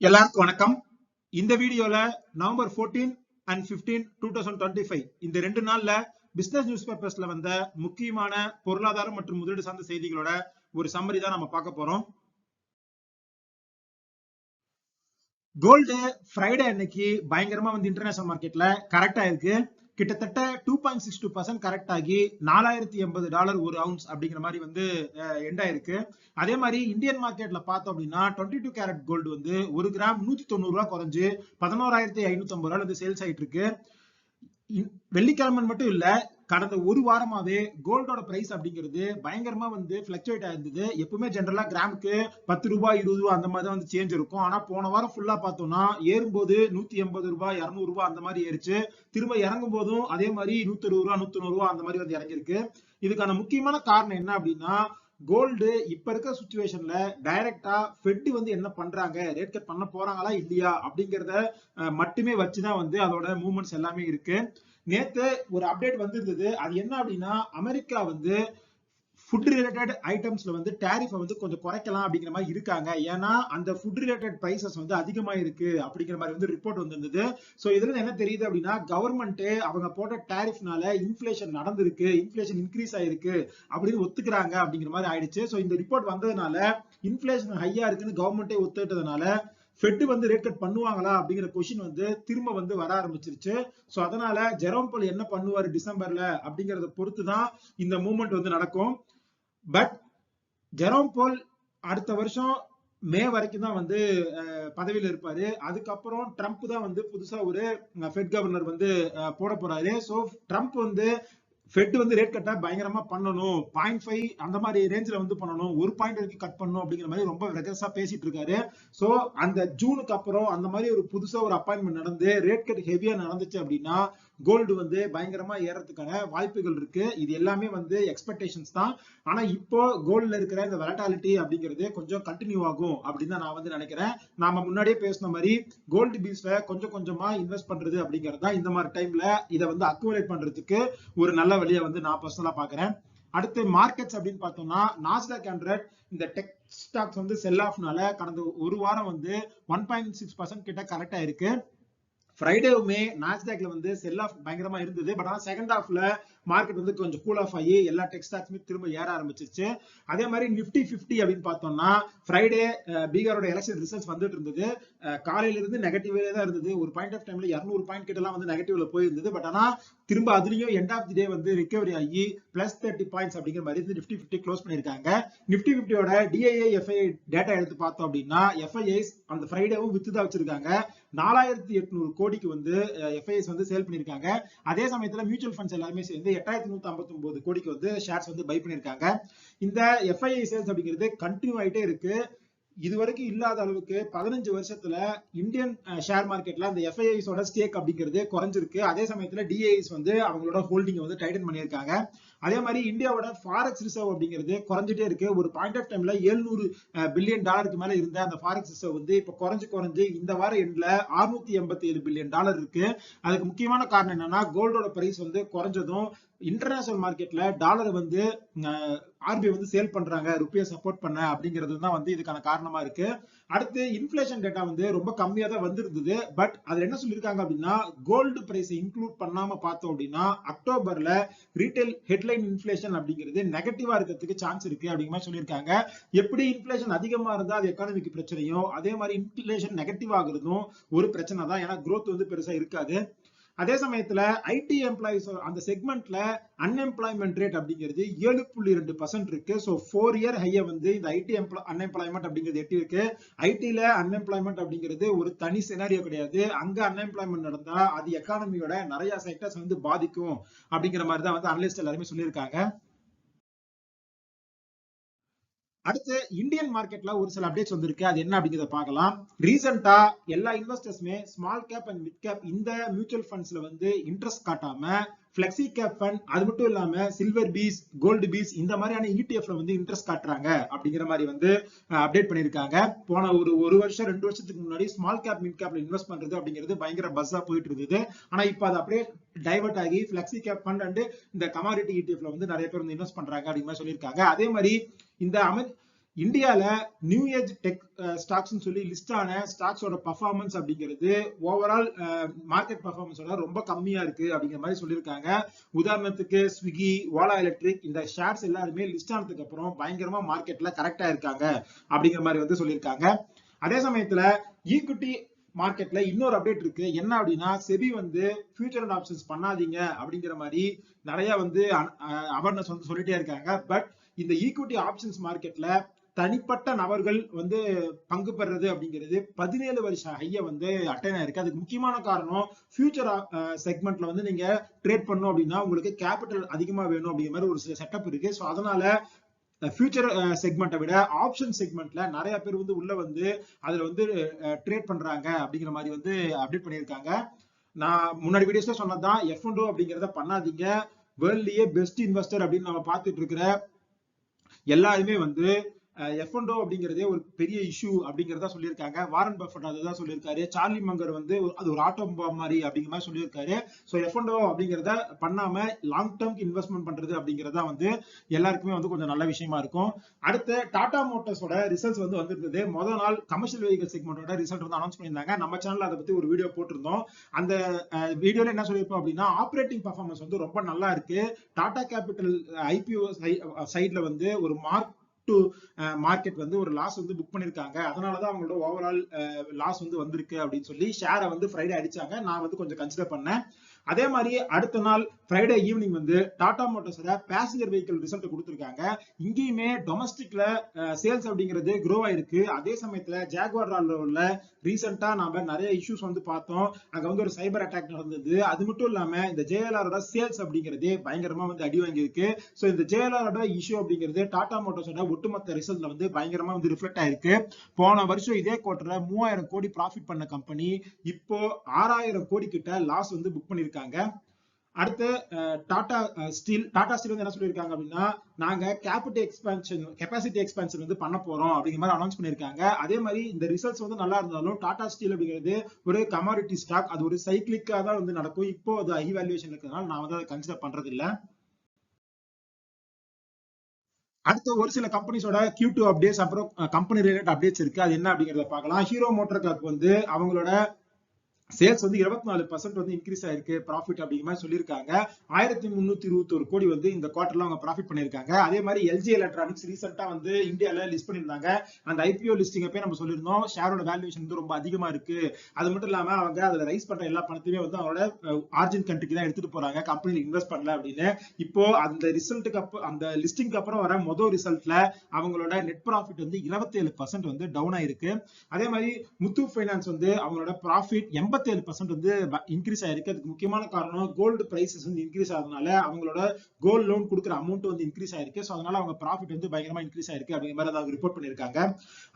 எல்லாருக்கும் வணக்கம். இந்த வீடியோல November 14 and 15 two thousand twenty five இந்த ரெண்டு நாள்ல பிசினஸ் நியூஸ் பேப்பர்ஸ்ல வந்த முக்கியமான பொருளாதாரம் மற்றும் முதலீடு சார்ந்த செய்திகளோட ஒரு சம்மரி தான் நம்ம பார்க்க போறோம். கோல்டு ஃப்ரைடே அன்னைக்கு பயங்கரமா வந்து இன்டர்நேஷனல் மார்க்கெட்ல கரெக்டா இருக்கு. கிட்டத்தட்ட two point six two percent correct ஆகி நாலாயிரத்தி எண்பது டாலர் ஒரு அவுன்ஸ் அப்படிங்கிற மாதிரி வந்து எண்ட் ஆயிருக்கு. அதே மாதிரி இந்தியன் மார்க்கெட்ல பார்த்தோம் அப்படின்னா டுவெண்ட்டி டூ கேரட் கோல்டு வந்து ஒரு கிராம் நூத்தி தொண்ணூறு ரூபா குறைஞ்சு பதினோராயிரத்தி ஐநூத்தி ஐம்பது ரூபாய் வந்து சேல்ஸ் ஆயிட்டு இருக்கு. வெள்ளிக்கிழமை மட்டும் இல்ல கடந்த ஒரு வாரமாவே கோல்டோட பிரைஸ் அப்படிங்கிறது பயங்கரமா வந்து பிளக்சுவேட் ஆயிருந்தது. எப்பவுமே ஜென்ரலா கிராமுக்கு பத்து ரூபாய் இருபது ரூபாய் அந்த மாதிரி தான் வந்து சேஞ்ச் இருக்கும். ஆனா போன வாரம் ஃபுல்லா பார்த்தோம்னா ஏறும்போது நூத்தி எண்பது ரூபாய் இருநூறு ரூபாய் அந்த மாதிரி ஏறிச்சு. திரும்ப இறங்கும் போதும் அதே மாதிரி நூத்தி இருபது ரூபாய் நூத்தி ரூபாய் அந்த மாதிரி வந்து இறங்கிருக்கு இதுக்கான முக்கியமான காரணம் என்ன அப்படின்னா கோல்டு இப்ப இருக்கிற சுச்சுவேஷன்ல டைரக்டா ஃபெட் வந்து என்ன பண்றாங்க? ரேட் கட் பண்ண போறாங்களா இல்லையா அப்படிங்கறத மட்டுமே வச்சுதான் வந்து அதோட மூவ்மெண்ட்ஸ் எல்லாமே இருக்கு. நேத்து ஒரு அப்டேட் வந்திருந்தது. அது என்ன அப்படின்னா அமெரிக்கா வந்து ஃபுட் ரிலேட்டட் ஐட்டம்ஸ்ல வந்து டேரிஃபை வந்து கொஞ்சம் குறைக்கலாம் அப்படிங்கிற மாதிரி இருக்காங்க. ஏன்னா அந்த ஃபுட் ரிலேட்டட் பிரைசஸ் வந்து அதிகமா இருக்கு அப்படிங்கிற மாதிரி வந்து ரிப்போர்ட் வந்திருந்தது. ஸோ இதுல என்ன தெரியுது அப்படின்னா கவர்மெண்ட் அவங்க போட்ட டேரிஃப்னால இன்ஃபிளேஷன் நடந்திருக்கு இன்ஃபிளேஷன் இன்க்ரீஸ் ஆயிருக்கு அப்படின்னு ஒத்துக்கிறாங்க அப்படிங்கிற மாதிரி ஆயிடுச்சு. ஸோ இந்த ரிப்போர்ட் வந்ததுனால இன்ஃபிளேஷன் ஹையா இருக்குன்னு கவர்மெண்ட்டே ஒத்துக்கிட்டதுனால ஃபெட் வந்து ரேட் கட் பண்ணுவாங்களா அப்படிங்கிற கொஷின் வந்து திரும்ப வந்து வர ஆரம்பிச்சிருச்சு. ஸோ அதனால ஜெரோம் போல் என்ன பண்ணுவாரு டிசம்பர்ல அப்படிங்கிறத பொறுத்து தான் இந்த மூமெண்ட் வந்து நடக்கும். பட் ஜெரோம் போல் அடுத்த வருஷம் மே வரைக்கும் தான் வந்து அஹ், பதவியில இருப்பாரு. அதுக்கப்புறம் ட்ரம்ப் தான் வந்து புதுசா ஒரு ஃபெட் கவர்னர் வந்து அஹ், போட போறாரு. ஸோ ட்ரம்ப் வந்து ஃபெட் வந்து ரேட் கட்டா பயங்கரமா பண்ணணும். பாயிண்ட் ஃபைவ் அந்த மாதிரி ரேஞ்சில் வந்து பண்ணணும். ஒரு பாயிண்ட் வரைக்கும் கட் பண்ணணும் அப்படிங்கிற மாதிரி ரொம்ப ரெகஸா பேசிட்டு இருக்காரு. சோ அந்த ஜூனுக்கு அப்புறம் அந்த மாதிரி ஒரு புதுசா ஒரு அப்பாயின்மெண்ட் நடந்து ரேட் கட் ஹெவியா நடந்துச்சு அப்படின்னா கோல்டு வந்து பயங்கரமா ஏறதுக்கான வாய்ப்புகள் இருக்கு. இது எல்லாமே வந்து எக்ஸ்பெக்டேஷன்ஸ் தான். ஆனா இப்போ கோல்ட்ல இருக்கிற இந்த வெலட்டாலிட்டி அப்படிங்கிறது கொஞ்சம் கண்டினியூ ஆகும் அப்படின்னு தான் நான் வந்து நினைக்கிறேன். நாம முன்னாடியே பேசின மாதிரி கோல்டு பீஸ்ல கொஞ்சம் கொஞ்சமா இன்வெஸ்ட் பண்றது அப்படிங்கிறது தான் இந்த மாதிரி டைம்ல இதை வந்து அக்குவலேட் பண்றதுக்கு ஒரு நல்ல வழியை வந்து நான் பர்சனலா பாக்குறேன் அடுத்து மார்க்கெட்ஸ் அப்படின்னு பார்த்தோம்னா நாஸ்டாக் ஹண்ட்ரட் இந்த டெக் ஸ்டாக்ஸ் வந்து செல் ஆஃப்னால கடந்த ஒரு வாரம் வந்து ஒன் பாயிண்ட் சிக்ஸ் பர்சன்ட் கிட்ட கரெக்ட் ஆயிருக்கு. ஃப்ரைடேவுமே நாஸ்டாக்ல வந்து செல் ஆஃப் பயங்கரமா இருந்தது. பட் ஆனா செகண்ட் ஹாஃப்ல மார்க்கெட் வந்து கொஞ்சம் கூல் ஆஃப் ஆகி எல்லா டெக் ஸ்டாக்ஸுமே திரும்ப ஏற ஆரம்பிச்சிருச்சு. அதே மாதிரி நிப்டி 50 அப்படின்னு பார்த்தோம்னா ஃப்ரைடே பீகாரோட எலெக்ஷன் ரிசல்ட்ஸ் வந்துட்டு இருந்தது. காலையில இருந்து நெகட்டிவ்ல தான் இருந்தது. ஒரு பாயிண்ட் ஆஃப் டைம்ல 200 பாயிண்ட் கிட்ட எல்லாம் வந்து நெகட்டிவ்ல போயிருந்தது. பட் ஆனா திரும்ப அதுலயும் எண்ட் ஆஃப் தி டே வந்து ரிகவரி ஆகி பிளஸ் தேர்ட்டி பாயிண்ட்ஸ் அப்படிங்கிற மாதிரி வந்து நிப்டி 50 க்ளோஸ் பண்ணிருக்காங்க நிப்டி பிப்டியோட டிஐஏ எஃப்ஐ டேட்டா எடுத்து பார்த்தோம் அப்படின்னா எஃப்ஐஎஸ் அந்த ஃப்ரைடேவும் வித்து தான் வச்சிருக்காங்க. நாலாயிரத்தி எட்நூறு கோடிக்கு வந்து எஃப்ஐஎஸ் வந்து சேல் பண்ணிருக்காங்க அதே சமயத்துல மியூச்சுவல் ஃபண்ட்ஸ் எல்லாருமே சேர்ந்து எட்டாயிரத்தி நூத்தி ஐம்பத்தி ஒன்பது கோடிக்கு வந்து ஷேர்ஸ் வந்து பை பண்ணிருக்காங்க இந்த எஃப்ஐஐ சேல்ஸ் அப்படிங்கிறது கண்டினியூ ஆயிட்டே இருக்கு. இது வரைக்கும் இல்லாத அளவுக்கு பதினஞ்சு வருஷத்துல இந்தியன் ஷேர் மார்க்கெட்ல அந்த எஃப்ஐஐஸோட ஸ்டேக் அப்படிங்கிறது குறைஞ்சிருக்கு. அதே சமயத்துல டிஐஸ் வந்து அவங்களோட ஹோல்டிங் வந்து டைட்டன் பண்ணியிருக்காங்க. அதே மாதிரி இந்தியாவோட ஃபாரெக்ஸ் ரிசர்வ் அப்படிங்கிறது குறைஞ்சிட்டே இருக்கு. ஒரு பாயிண்ட் ஆஃப் டைம்ல 700 பில்லியன் டாலருக்கு மேல இருந்த அந்த ஃபாரெக்ஸ் ரிசர்வ் வந்து இப்ப குறைஞ்சு குறைஞ்சு இந்த வார எண்ட்ல 687 எண்பத்தி ஏழு பில்லியன் டாலர் இருக்கு. அதுக்கு முக்கியமான காரணம் என்னன்னா கோல்டோட பிரைஸ் வந்து குறைஞ்சதும் இன்டர்நேஷனல் மார்க்கெட்ல டாலர் வந்து ஆர்பிஐ வந்து சேல் பண்றாங்க ருப்பியை சப்போர்ட் பண்ண அப்படிங்கிறது தான் வந்து இதுக்கான காரணமா இருக்கு. அடுத்து இன்ஃபிளேஷன் டேட்டா வந்து ரொம்ப கம்மியா தான் வந்திருந்தது. பட் அதுல என்ன சொல்லியிருக்காங்க அப்படின்னா கோல்டு பிரைஸை இன்க்ளூட் பண்ணாம பார்த்தோம் அப்படின்னா அக்டோபர்ல ரீட்டைல் ஹெட்லைன் இன்ஃபிளேஷன் அப்படிங்கிறது நெகட்டிவா இருக்கிறதுக்கு சான்ஸ் இருக்கு அப்படிங்கிற மாதிரி சொல்லியிருக்காங்க. எப்படி இன்ஃபிளேஷன் அதிகமா இருந்தா அது எக்கானமிக்கு பிரச்சனையும் அதே மாதிரி இன்ஃபிளேஷன் நெகட்டிவ் ஆகுறதும் ஒரு பிரச்சனை தான் ஏன்னா குரோத் வந்து பெருசா இருக்காது. அதே சமயத்துல ஐடி எம்ப்ளாயிஸ் அந்த செக்மெண்ட்ல அன்எம்ப்ளாய்மெண்ட் ரேட் அப்படிங்கிறது ஏழு புள்ளி ரெண்டு பர்சன்ட் இருக்கு. ஸோ ஃபோர் இயர் ஹையை வந்து இந்த ஐடி அன்எம்ப்ளாய்மெண்ட் அப்படிங்கிறது எட்டி இருக்கு. ஐடியில அன்எம்ப்ளாய்மெண்ட் அப்படிங்கிறது ஒரு தனி சினாரியோ கிடையாது. அங்க அன்எம்ப்ளாய்மெண்ட் நடந்தா அது எக்கானமியோட நிறைய செக்டர்ஸ் வந்து பாதிக்கும் அப்படிங்கிற மாதிரி தான் வந்து அனலிஸ்ட் எல்லாருமே சொல்லியிருக்காங்க. அடுத்து இந்தியன் மார்க்கெட்ல ஒரு சில அப்டேட்ஸ் வந்திருக்கு. அது என்ன அப்படிங்கிறத பார்க்கலாம். ரீசெண்டா எல்லா இன்வெஸ்டர்ஸுமே small cap and mid cap இந்த மியூச்சுவல் ஃபண்ட்ஸ்ல வந்து இன்ட்ரெஸ்ட் காட்டாம பிளெக்சி கேப் ஃபண்ட் அது மட்டும் இல்லாம சில்வர் பீஸ் கோல்டு பீஸ் இந்த மாதிரியான இடிஎஃப்ல வந்து இன்ட்ரெஸ்ட் காட்டுறாங்க அப்படிங்கிற மாதிரி வந்து அப்டேட் பண்ணிருக்காங்க போன ஒரு ஒரு வருஷம் ரெண்டு வருஷத்துக்கு முன்னாடி ஸ்மால் கேப் மிட் கேப்ல இன்வெஸ்ட் பண்றது அப்படிங்கிறது பயங்கர பஸ்ஸா போயிட்டு இருந்தது. ஆனா இப்ப அது அப்படியே டைவர்ட் ஆகி பிளெக்சி கேப் ஃபண்ட் அண்ட் இந்த கமாடிட்டி இடிஎஃப்ல வந்து நிறைய பேர் வந்து இன்வெஸ்ட் பண்றாங்க அப்படிங்கிற மாதிரி சொல்லியிருக்காங்க. அதே மாதிரி இந்த அமெரி இந்தியாவில் நியூ ஏஜ் டெக் ஸ்டாக்ஸ்னு சொல்லி லிஸ்ட் ஆன ஸ்டாக்ஸோட பர்ஃபார்மன்ஸ் அப்படிங்கிறது ஓவரால் மார்க்கெட் பர்ஃபார்மன்ஸோட ரொம்ப கம்மியா இருக்கு அப்படிங்கிற மாதிரி சொல்லியிருக்காங்க. உதாரணத்துக்கு ஸ்விக்கி ஓலா எலக்ட்ரிக் இந்த ஷேர்ஸ் எல்லாருமே லிஸ்ட் ஆனதுக்கு அப்புறம் பயங்கரமா மார்க்கெட்ல கரெக்டா இருக்காங்க அப்படிங்கிற மாதிரி வந்து சொல்லியிருக்காங்க. அதே சமயத்துல ஈக்விட்டி மார்க்கெட்ல இன்னொரு அப்டேட் இருக்கு. என்ன அப்படின்னா செபி வந்து ஃபியூச்சர் அண்ட் ஆப்ஷன்ஸ் பண்ணாதீங்க அப்படிங்கிற மாதிரி நிறைய வந்து அவேர்னஸ் வந்து சொல்லிட்டே இருக்காங்க. பட் இந்த ஈக்விட்டி ஆப்ஷன்ஸ் மார்க்கெட்ல தனிப்பட்ட நபர்கள் வந்து பங்கு பெறது அப்படிங்கிறது பதினேழு வருஷம் ஹைய வந்து அட்டைன் ஆயிருக்கு. அதுக்கு முக்கியமான காரணம் ஃபியூச்சர் செக்மெண்ட்ல வந்து நீங்க ட்ரேட் பண்ணும் அப்படின்னா உங்களுக்கு கேபிட்டல் அதிகமா வேணும் அப்படிங்கிற மாதிரி ஒரு சில செட்டப் இருக்கு. ஸோ அதனால ஃபியூச்சர் செக்மெண்ட்டை விட ஆப்ஷன் செக்மெண்ட்ல நிறைய பேர் வந்து உள்ள வந்து அதுல வந்து ட்ரேட் பண்றாங்க அப்படிங்கிற மாதிரி வந்து அப்டேட் பண்ணியிருக்காங்க. நான் முன்னாடி வீடியோஸ்ல சொன்னதான் எஃப் அண்ட் அப்படிங்கிறத பண்ணாதீங்க. வேர்ல்ட்லயே பெஸ்ட் இன்வெஸ்டர் அப்படின்னு நம்ம பார்த்துட்டு இருக்கிற எல்லாருமே வந்து எஃப் அப்படிங்கிறதே ஒரு பெரிய இஷ்யூ அப்படிங்கிறதா சொல்லியிருக்காங்க. வாரன் பஃபட் அதுதான் சொல்லியிருக்காரு. சார்லி மங்கர் வந்து அது ஒரு ஆட்டோ மாதிரி அப்படிங்கிற மாதிரி சொல்லியிருக்காரு. ஸோ எஃப் அப்படிங்கிறத பண்ணாம லாங் டேர்ம் இன்வெஸ்ட்மெண்ட் பண்றது அப்படிங்கிறதா வந்து எல்லாருக்குமே வந்து கொஞ்சம் நல்ல விஷயமா இருக்கும். அடுத்து டாடா மோட்டர்ஸோட ரிசல்ட்ஸ் வந்து வந்திருந்தது. முதல் நாள் கமர்ஷியல் வெஹிக்கல் செக்மெண்டோட ரிசல்ட் வந்து அனௌன்ஸ் பண்ணியிருந்தாங்க. நம்ம சேனல் அதை பத்தி ஒரு வீடியோ போட்டிருந்தோம். அந்த வீடியோல என்ன சொல்லியிருப்போம் அப்படின்னா ஆப்ரேட்டிங் பர்ஃபார்மன்ஸ் வந்து ரொம்ப நல்லா இருக்கு. டாடா கேபிட்டல் ஐபிஓ சைட்ல வந்து ஒரு மார்க் டு மார்க்கெட் வந்து ஒரு லாஸ் வந்து புக் பண்ணிருக்காங்க. அதனாலதான் அவங்களோட ஓவரால் லாஸ் வந்து வந்திருக்கு அப்படின்னு சொல்லி ஷேரை வந்து ஃப்ரைடே அடிச்சாங்க. நான் வந்து கொஞ்சம் கன்சிடர் பண்ணேன். அதே மாதிரி அடுத்த நாள் ஃப்ரைடே ஈவினிங் வந்து டாடா மோட்டர்ஸோட பேசஞ்சர் வெஹிக்கிள் ரிசல்ட் கொடுத்துருக்காங்க. இங்கேயுமே டொமஸ்டிக்ல சேல்ஸ் அப்படிங்கிறது க்ரோ ஆயிருக்கு. அதே சமயத்துல ஜாக்வார் உள்ள ரீசெண்டா நாம நிறைய இஷ்யூஸ் வந்து பார்த்தோம். அங்க வந்து ஒரு சைபர் அட்டாக் நடந்தது. அது மட்டும் இல்லாம இந்த ஜேஎல்ஆரோட சேல்ஸ் அப்படிங்கிறது பயங்கரமா வந்து அடி வாங்கியிருக்கு. ஸோ இந்த ஜேஎல்ஆரோட இஷ்யூ அப்படிங்கிறது டாடா மோட்டர்ஸோட ஒட்டுமொத்த ரிசல்ட்ல வந்து பயங்கரமா வந்து ரிஃப்ளெக்ட் ஆயிருக்கு. போன வருஷம் இதே குவார்டர்ல மூவாயிரம் கோடி ப்ராஃபிட் பண்ண கம்பெனி இப்போ ஆறாயிரம் கோடி கிட்ட லாஸ் வந்து புக் பண்ணிருக்காங்க அடுத்து டாடா ஸ்டீல் டாடா ஸ்டீல் வந்து என்ன சொல்லியிருக்காங்க அப்படின்னா நாங்க கேபிட்டல் எக்ஸ்பான்ஷன் கெப்பாசிட்டி எக்ஸ்பான்ஷன் வந்து பண்ண போறோம் அப்படிங்கிற மாதிரி அனௌன்ஸ் பண்ணியிருக்காங்க. அதே மாதிரி இந்த ரிசல்ட்ஸ் வந்து நல்லா இருந்தாலும் டாடா ஸ்டீல் அப்படிங்கிறது ஒரு கமாடிட்டி ஸ்டாக் அது ஒரு சைக்கிளிக்காக தான் வந்து நடக்கும். இப்போ அது ஹை வேல்யூஷன் இருக்கிறதுனால நான் வந்து அதை கன்சிடர் பண்றது இல்லை அடுத்து ஒரு சில கம்பெனிஸோட கியூ டூ அப்டேட்ஸ் அப்புறம் கம்பெனி ரிலேட்டட் அப்டேட்ஸ் இருக்கு. அது என்ன அப்படிங்கறத பார்க்கலாம். ஹீரோ மோட்டர் கார்க்கு வந்து அவங்களோட சேல்ஸ் வந்து இருபத்தி நாலு பர்சன்ட் வந்து இன்க்ரீஸ் ஆயிருக்கு. ப்ராஃபிட் அப்படிங்கிற மாதிரி சொல்லியிருக்காங்க. ஆயிரத்தி முன்னூத்தி இருபத்தி ஒரு கோடி வந்து இந்த குவார்டர்ல அவங்க ப்ராஃபிட் பண்ணியிருக்காங்க. அதே மாதிரி எல்ஜி எலக்ட்ரானிக்ஸ் ரீசெண்டா வந்து இந்தியால லிஸ்ட் பண்ணியிருந்தாங்க. அந்த ஐபிஓ லிஸ்டிங் அப்பயே நம்ம சொல்லியிருந்தோம். ஷேரோட வேல்யூஷன் வந்து ரொம்ப அதிகமா இருக்கு. அது மட்டும் இல்லாம அவங்க அதுல ரைஸ் பண்ற எல்லா பணத்தையுமே வந்து அவங்களோட ஆர்ஜின் கண்ட்ரிக்கு தான் எடுத்துட்டு போறாங்க. கம்பெனில இன்வெஸ்ட் பண்ணல அப்படின்னு. இப்போ அந்த ரிசல்ட்டுக்கு அப்புறம் அந்த லிஸ்டிங்க்கு அப்புறம் வர மொதல் ரிசல்ட்ல அவங்களோட நெட் ப்ராஃபிட் வந்து இருபத்தி ஏழு பர்சன்ட் வந்து டவுன் ஆயிருக்கு. அதே மாதிரி முத்து ஃபைனான்ஸ் வந்து அவங்களோட ப்ராஃபிட் எண்பத்தி ஐம்பத்தேழு பர்சன்ட் வந்து இன்க்ரீஸ் ஆயிருக்கு. அதுக்கு முக்கியமான காரணம் கோல்டு பிரைசஸ் வந்து இன்க்ரீஸ் ஆகிறதுனால அவங்களோட கோல்டு லோன் கொடுக்குற அமௌண்ட் வந்து இன்க்ரீஸ் ஆயிருக்கு. ஸோ அதனால அவங்க ப்ராஃபிட் வந்து பயங்கரமா இன்க்ரீஸ் ஆயிருக்கு அப்படிங்கிற மாதிரி அவங்க ரிப்போர்ட் பண்ணியிருக்காங்க.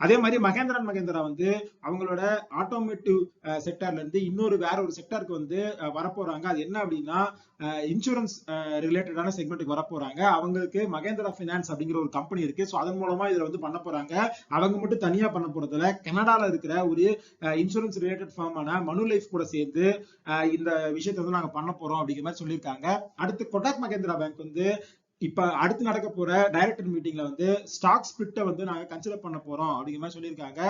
அதே மாதிரி மகேந்திரன் மகேந்திரா வந்து அவங்களோட ஆட்டோமேட்டிவ் செக்டர்ல இருந்து இன்னொரு வேற ஒரு செக்டருக்கு வந்து வரப்போறாங்க. அது என்ன அப்படின்னா இன்சூரன்ஸ் ரிலேட்டடான செக்மெண்ட்டுக்கு வரப்போறாங்க. அவங்களுக்கு மகேந்திரா ஃபினான்ஸ் அப்படிங்கிற ஒரு கம்பெனி இருக்கு. ஸோ அதன் மூலமா இதுல வந்து பண்ண போறாங்க. அவங்க மட்டும் தனியா பண்ண போறதுல கனடால இருக்கிற ஒரு இன்சூரன்ஸ் ரிலேட்டட் ஃபார்மான மனு லைஃப் கூட சேர்ந்து இந்த விஷயத்தை வந்து நாங்க பண்ண போறோம் அப்படிங்கிற மாதிரி சொல்லியிருக்காங்க. அடுத்து கொட்டாக் மகேந்திரா பேங்க் வந்து இப்ப அடுத்து நடக்க போற டைரக்டர் மீட்டிங்ல வந்து ஸ்டாக் ஸ்பிரிட்ட வந்து நாங்க கன்சிடர் பண்ண போறோம் அப்படிங்கிற மாதிரி சொல்லியிருக்காங்க.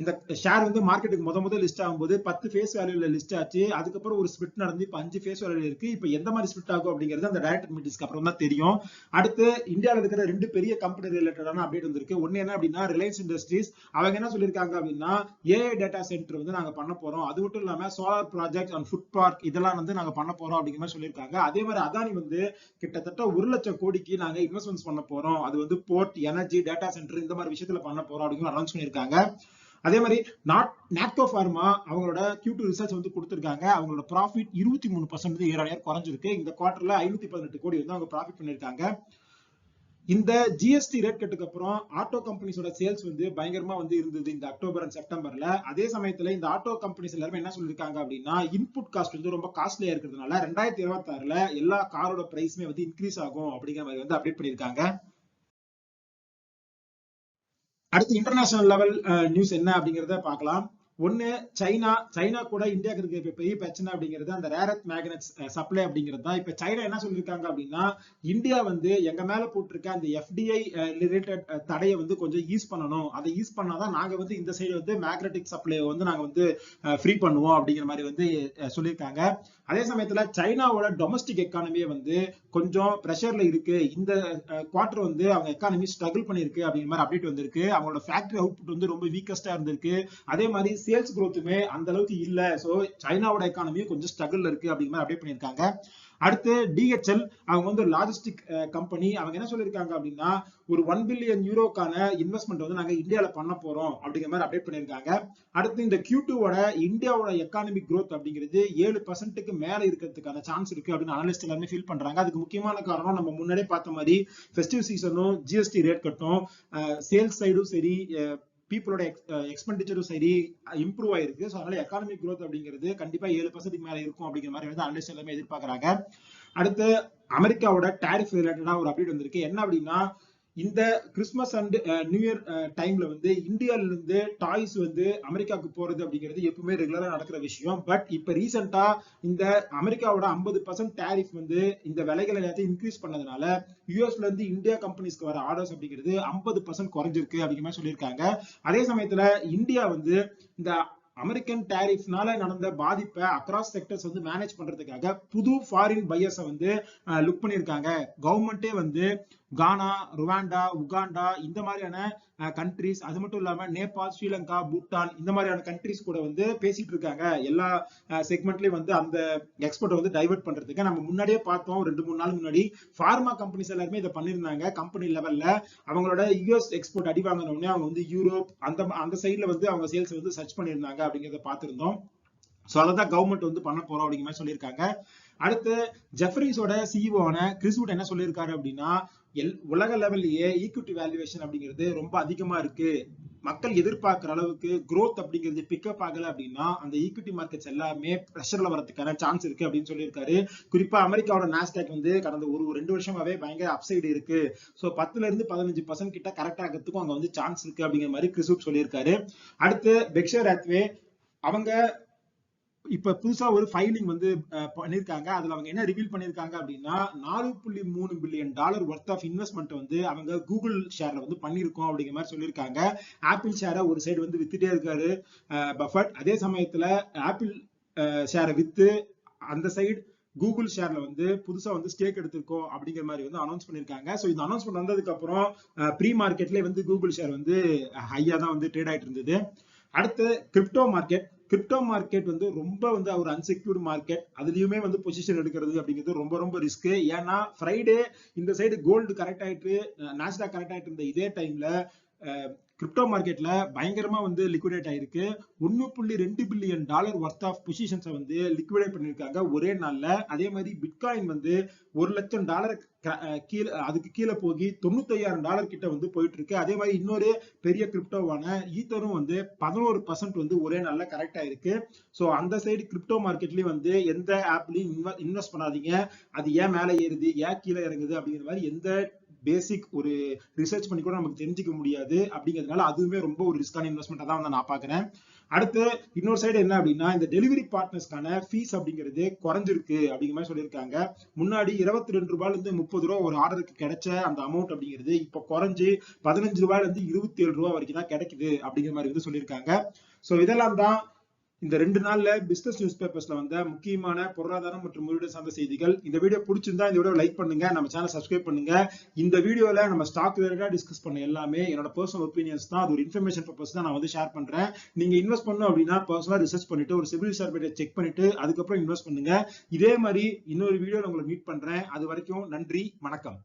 இந்த ஷேர் வந்து மார்க்கெட்டுக்கு முத முதல் லிஸ்ட் ஆகும்போது பத்து ஃபேஸ் வேல்யூல லிஸ்ட் ஆச்சு. அதுக்கப்புறம் ஒரு ஸ்பிட் நடந்து இப்போ அஞ்சு ஃபேஸ் வேல்யூல இருக்கு. இப்போ எந்த மாதிரி ஸ்பிட் ஆகும் அப்படிங்கிறது அந்த டைரக்டர் மீட்டிங்ஸ்க்கு அப்புறம் தான் தெரியும். அடுத்து இந்தியாவில் இருக்கிற ரெண்டு பெரிய கம்பெனி ரிலேட்டடான அப்டேட் வந்திருக்கு. ஒன்று என்ன அப்படின்னா ரிலையன்ஸ் இண்டஸ்ட்ரீஸ் அவங்க என்ன சொல்லியிருக்காங்க அப்படின்னா ஏஐ டேட்டா சென்டர் வந்து நாங்கள் பண்ண போறோம். அது மட்டும் இல்லாமல் solar project and food park இதெல்லாம் வந்து நாங்கள் பண்ண போறோம் அப்படிங்கிற மாதிரி சொல்லியிருக்காங்க. அதே மாதிரி அதானி வந்து கிட்டத்தட்ட ஒரு லட்சம் கோடிக்கு நாங்கள் இன்வெஸ்ட்மெண்ட்ஸ் பண்ண போறோம். அது வந்து போர்ட் எனர்ஜி டேட்டா சென்டர் இந்த மாதிரி விஷயத்துல பண்ண போறோம் அப்படிங்கிற அனௌன்ஸ் பண்ணியிருக்காங்க. அதே மாதிரி நாட் நாக்டோ ஃபார்மா அவங்களோட கியூ டூ ரிசர்ச் வந்து கொடுத்துருக்காங்க. அவங்களோட ப்ராஃபிட் இருபத்தி மூணு பர்சன்ட் இயர் ஆன் இயர் குறைஞ்சிருக்கு. இந்த குவார்டர்ல ஐநூத்தி பதினெட்டு கோடி வந்து அவங்க ப்ராஃபிட் பண்ணியிருக்காங்க. இந்த ஜிஎஸ்டி ரேட் கட்டுக்கு அப்புறம் ஆட்டோ கம்பெனிஸோட சேல்ஸ் வந்து பயங்கரமா வந்து இருந்தது இந்த அக்டோபர் அண்ட் செப்டம்பர்ல அதே சமயத்துல இந்த ஆட்டோ கம்பெனிஸ் எல்லாருமே என்ன சொல்லிருக்காங்க அப்படின்னா இன்புட் காஸ்ட் வந்து ரொம்ப காஸ்ட்லியா இருக்கிறதுனால ரெண்டாயிரத்தி இருபத்தி ஆறுல எல்லா காரோட பிரைஸுமே வந்து இன்க்ரீஸ் ஆகும் அப்படிங்கிற மாதிரி வந்து அப்டேட் பண்ணிருக்காங்க அடுத்து இன்டர்நேஷனல் லெவல் நியூஸ் என்ன அப்படிங்கறத பார்க்கலாம். ஒண்ணு சைனா சைனா கூட இந்தியாவுக்கு இருக்க பெரிய பிரச்சனை அப்படிங்கிறது அந்த ரேரத் மேக்னட்ஸ் சப்ளை அப்படிங்கிறது தான். இப்ப சைனா என்ன சொல்லியிருக்காங்க அப்படின்னா இந்தியா வந்து எங்க மேல போட்டிருக்க அந்த எஃப்டிஐ ரிலேட்டட் தடையை வந்து கொஞ்சம் யூஸ் பண்ணணும். அதை யூஸ் பண்ணாதான் நாங்க வந்து இந்த சைடு வந்து மேக்னட்டிக் சப்ளை வந்து நாங்க வந்து ஃப்ரீ பண்ணுவோம் அப்படிங்கிற மாதிரி வந்து சொல்லியிருக்காங்க. அதே சமயத்துல சைனாவோட டொமஸ்டிக் எக்கானமியை வந்து கொஞ்சம் ப்ரெஷர்ல இருக்கு. இந்த குவார்டர் வந்து அவங்க எக்கானமி ஸ்ட்ரகிள் பண்ணிருக்கு அப்படிங்கிற மாதிரி அப்டேட் வந்திருக்கு. அவங்களோட ஃபேக்டரி அவுட்புட் வந்து ரொம்ப வீக்கஸ்டா இருந்திருக்கு. அதே மாதிரி சேல்ஸ் குரோத்துமே அந்த அளவுக்கு இல்ல. சோ சைனாவோட எக்கானமியும் கொஞ்சம் ஸ்ட்ரகிள் இருக்கு அப்படிங்கிற மாதிரி அப்டேட் பண்ணியிருக்காங்க. அடுத்து டிஹெச்எல் அவங்க வந்து லாஜிஸ்டிக் கம்பெனி அவங்க என்ன சொல்லியிருக்காங்க அப்படின்னா ஒரு ஒன் பில்லியன் யூரோக்கான இன்வெஸ்ட்மெண்ட் வந்து நாங்க இந்தியாவில பண்ண போறோம் அப்படிங்கிற மாதிரி அப்டேட் பண்ணியிருக்காங்க. அடுத்து இந்த கியூ டூவோட இந்தியாவோட எக்கானமிக் க்ரோத் அப்படிங்கிறது ஏழு பர்சன்ட்டுக்கு மேல இருக்கிறதுக்கான சான்ஸ் இருக்கு அப்படின்னு அனலிஸ்ட் எல்லாமே ஃபீல் பண்றாங்க. அதுக்கு முக்கியமான காரணம் நம்ம முன்னாடியே பார்த்த மாதிரி ஃபெஸ்டிவ் சீசனும் ஜிஎஸ்டி ரேட் கட்டும். சேல்ஸ் சைடும் சரி பீப்புளோட எக்ஸ்பெண்டிச்சரும் சரி இம்ப்ரூவ் ஆயிருக்கு. ஸோ அதனால எக்கானமிக் க்ரோத் அப்படிங்கிறது கண்டிப்பா ஏழு பர்சன்ட் மேல இருக்கும் அப்படிங்கிற மாதிரி வந்து அனலிஸ்ட் எல்லாமே எதிர்பார்க்கறாங்க. அடுத்து அமெரிக்காவோட டேரிஃப் ரிலேட்டடா ஒரு அப்டேட் வந்திருக்கு. என்ன அப்படின்னா இந்த கிறிஸ்மஸ் அண்ட் நியூ இயர் டைம்ல வந்து இந்தியால இருந்து டாய்ஸ் வந்து அமெரிக்காவுக்கு போறது அப்படிங்கிறது எப்பவுமே ரெகுலரா நடக்கிற விஷயம். பட் இப்ப ரீசெண்டா இந்த அமெரிக்காவோட ஐம்பது பர்சன்ட் டேரிஃப் வந்து இந்த விலைகளை எல்லாத்தையும் இன்க்ரீஸ் பண்ணதுனால யூஎஸ்ல இருந்து இந்தியா கம்பெனிஸ்க்கு வர ஆர்டர்ஸ் அப்படிங்கிறது ஐம்பது பர்சன்ட் குறைஞ்சிருக்கு அப்படிங்கிற மாதிரி சொல்லியிருக்காங்க. அதே சமயத்துல இந்தியா வந்து இந்த அமெரிக்கன் டேரிஃப்னால நடந்த பாதிப்பை அக்ராஸ் செக்டர்ஸ் வந்து மேனேஜ் பண்றதுக்காக புது ஃபாரின் பையர்ஸை வந்து uh, லுக் பண்ணியிருக்காங்க. கவர்மெண்டே வந்து கானா ருவாண்டா உகாண்டா இந்த மாதிரியான கண்ட்ரிஸ் அது மட்டும் இல்லாம நேபாள் ஸ்ரீலங்கா பூட்டான் இந்த மாதிரியான கண்ட்ரிஸ் கூட வந்து பேசிட்டு இருக்காங்க. எல்லா செக்மெண்ட்லயும் வந்து அந்த எக்ஸ்போர்ட் வந்து டைவெர்ட் பண்றதுக்கு. நம்ம முன்னாடியே பார்த்தோம் ரெண்டு மூணு நாள் முன்னாடி ஃபார்மா கம்பெனிஸ் எல்லாருமே இதை பண்ணிருந்தாங்க கம்பெனி லெவல்ல அவங்களோட யூஎஸ் எக்ஸ்போர்ட் அடி வாங்கினோடனே அவங்க வந்து யூரோப் அந்த அந்த சைட்ல வந்து அவங்க சேல்ஸ் வந்து சர்ச் பண்ணியிருந்தாங்க அப்படிங்கிறத பார்த்திருந்தோம். சோ அதை தான் கவர்மெண்ட் வந்து பண்ண போறோம் அப்படிங்கிற மாதிரி சொல்லியிருக்காங்க. அடுத்து ஜெஃபரிஸோட ஆன கிறிஸ்வுட் என்ன சொல்லியிருக்காரு அப்படின்னா எல் உலக லெவல்லையே ஈக்விட்டி வேல்யூவேஷன் அப்படிங்கிறது ரொம்ப அதிகமா இருக்கு. மக்கள் எதிர்பார்க்கிற அளவுக்கு குரோத் அப்படிங்கிறது பிக்கப் ஆகல அப்படின்னா அந்த ஈக்விட்டி மார்க்கெட்ஸ் எல்லாமே ப்ரெஷர்ல வரதுக்கான சான்ஸ் இருக்கு அப்படின்னு சொல்லியிருக்காரு. குறிப்பா அமெரிக்காவோட நாஸ்டாக் வந்து கடந்த ஒரு ரெண்டு வருஷமாவே பயங்கர அப்சைடு இருக்கு. ஸோ பத்துல இருந்து பதினஞ்சு பர்சன்ட் கிட்ட கரெக்ட் ஆகிறதுக்கும் அங்க வந்து சான்ஸ் இருக்கு அப்படிங்கிற மாதிரி கிறிஸ்வுட் சொல்லியிருக்காரு. அடுத்து பெக்ஷர் ஆத்வே அவங்க இப்ப புதுசா ஒரு ஃபைலிங் வந்து பண்ணிருக்காங்க. அதுல அவங்க என்ன ரிவீல் பண்ணிருக்காங்க அப்படின்னா நாலு புள்ளி மூணு billion dollar worth of investment வந்து அவங்க கூகுள் ஷேர்ல வந்து பண்ணிருக்கோம் அப்படிங்கிற மாதிரி சொல்லியிருக்காங்க. ஆப்பிள் ஷேரை ஒரு சைடு வந்து வித்துட்டே இருக்காரு. பஃபட் அதே சமயத்துல ஆப்பிள் ஷேரை வித்து அந்த சைடு கூகுள் ஷேர்ல வந்து புதுசா வந்து ஸ்டேக் எடுத்திருக்கோம் அப்படிங்கிற மாதிரி வந்து அனௌன்ஸ் பண்ணிருக்காங்க ஸோ இந்த அனௌன்ஸ்மெண்ட் வந்ததுக்கு அப்புறம் ப்ரீ மார்க்கெட்லேயே வந்து கூகுள் ஷேர் வந்து ஹையா தான் வந்து ட்ரேட் ஆயிட்டு இருந்தது. அடுத்து கிரிப்டோ மார்க்கெட் கிரிப்டோ மார்க்கெட் வந்து ரொம்ப வந்து ஒரு அன்செக்யூர்ட் மார்க்கெட் அதுலயுமே வந்து பொசிஷன் எடுக்கிறது அப்படிங்கிறது ரொம்ப ரொம்ப ரிஸ்க் ஏன்னா ஃப்ரைடே இந்த சைடு கோல்டு கரெக்ட் ஆயிட்டு நேஷனா கரெக்ட் ஆயிட்டு இருந்த இதே டைம்ல கிரிப்டோ மார்க்கெட்ல பயங்கரமா வந்து லிக்விடேட் ஆயிருக்கு. ஒன்னு புள்ளி ரெண்டு பில்லியன் டாலர் ஒர்த் ஆஃப் பொசிஷன்ஸை வந்து லிக்விடேட் பண்ணியிருக்காங்க ஒரே நாள்ல. அதே மாதிரி பிட்காயின் வந்து ஒரு லட்சம் டாலர் கீழே அதுக்கு கீழே போகி தொண்ணூத்தையாயிரம் டாலர் கிட்ட வந்து போயிட்டு இருக்கு அதே மாதிரி இன்னொரு பெரிய கிரிப்டோவான ஈத்தரும் வந்து பதினோரு பர்சன்ட் வந்து ஒரே நாள்ல கரெக்ட் ஆயிருக்கு. ஸோ அந்த சைடு கிரிப்டோ மார்க்கெட்லயும் வந்து எந்த ஆப்லயும் இன்வெஸ்ட் பண்ணாதீங்க. அது ஏன் மேலே ஏறுது ஏன் கீழே இறங்குது அப்படிங்கிற மாதிரி எந்த பேசிக் ஒரு ரிசர்ச் பண்ணி கூட நமக்கு தெரிஞ்சுக்க முடியாது அப்படிங்கிறதுனால அதுவுமே ரொம்ப ஒரு ரிஸ்கான இன்வெஸ்ட்மெண்ட்டாக தான் வந்து நான் பார்க்குறேன். அடுத்து இன்னொரு சைடு என்ன அப்படின்னா இந்த டெலிவரி பார்ட்னர்ஸ்க்கான ஃபீஸ் அப்படிங்கிறது குறைஞ்சிருக்கு அப்படிங்கிற மாதிரி சொல்லியிருக்காங்க. முன்னாடி இருபத்தி ரெண்டு ரூபாயிலிருந்து முப்பது ரூபா ஒரு ஆர்டருக்கு கிடைச்ச அந்த அமௌண்ட் அப்படிங்கிறது இப்போ குறைஞ்சி பதினஞ்சு ரூபாயிலிருந்து இருபத்தி ஏழு ரூபா வரைக்கும் தான் கிடைக்குது அப்படிங்கிற மாதிரி வந்து சொல்லியிருக்காங்க. ஸோ இதெல்லாம் தான் இந்த ரெண்டு நாள்ல பிசினஸ் நியூஸ் பேப்பர்ஸ்ல வந்த முக்கியமான பொருளாதாரம் மற்றும் முதலீடு சார்ந்த செய்திகள். இந்த வீடியோ பிடிச்சிருந்தா இந்த வீடியோ லைக் பண்ணுங்க. நம்ம சேனல் சப்ஸ்கிரைப் பண்ணுங்க. இந்த வீடியோல நம்ம ஸ்டாக் ரிலேட்டடா டிஸ்கஸ் பண்ண எல்லாமே என்னோட பர்சனல் ஒப்பீனியன்ஸ் தான். அது ஒரு இன்ஃபர்மேஷன் பர்பஸ் தான் நான் வந்து ஷேர் பண்றேன். நீங்க இன்வெஸ்ட் பண்ணணும் அப்படின்னா பர்சனலா ரிசர்ச் பண்ணிட்டு ஒரு சிவில் சர்வே செக் பண்ணிட்டு அதுக்கப்புறம் இன்வெஸ்ட் பண்ணுங்க. இதே மாதிரி இன்னொரு வீடியோல உங்களை மீட் பண்றேன். அது வரைக்கும் நன்றி வணக்கம்.